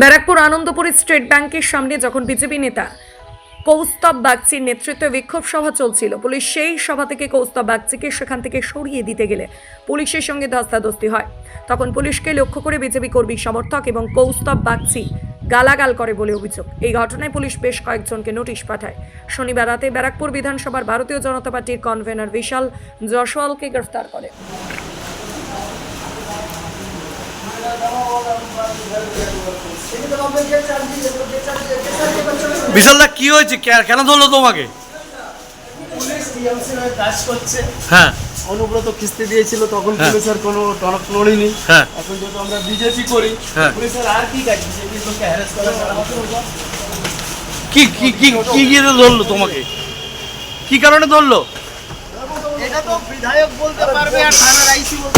Barrackpore Anandapuri state ব্যাংকের সামনে যখন বিজেপি নেতা কৌস্তব বাগচির নেতৃত্বে বিক্ষোভ সভা চলছিল, পুলিশ সেই সভা থেকে কৌস্তব বাগচিকে সেখান থেকে সরিয়ে দিতে গেলে পুলিশের সঙ্গে ধস্তাধস্তি হয়। তখন পুলিশকে লক্ষ্য করে বিজেপি কর্মী, সমর্থক এবং কৌস্তব বাগচি গালাগাল করে বলে অভিযোগ। এই ঘটনায় পুলিশ বেশ কয়েকজনকে নোটিশ পাঠায়। শনিবার রাতে ব্যারাকপুর বিধানসভার ভারতীয় জনতা পার্টির কনভেনার বিশাল জয়সওয়ালকে গ্রেফতার করে। বিশালদা কি হয়েছে? কেন ধরলো তোমাকে? হয়ে কাজ করছে। হ্যাঁ। অনুব্রত কিস্তি দিয়েছিল তখন হ্যাঁ। পুলিশের কোনো টনক নড়েনি। হ্যাঁ। এখন যেহেতু আমরা বিজেপি করি হ্যাঁ। পুলিশের আর কি কাজ? বিজেপি লোককে হ্যারাস করা কি কি কি কি গিয়ে ধরলো তোমাকে? কি কারণে ধরলো? এটা তো বিধায়ক বলতে পারবে আর থানার আইসি বলতে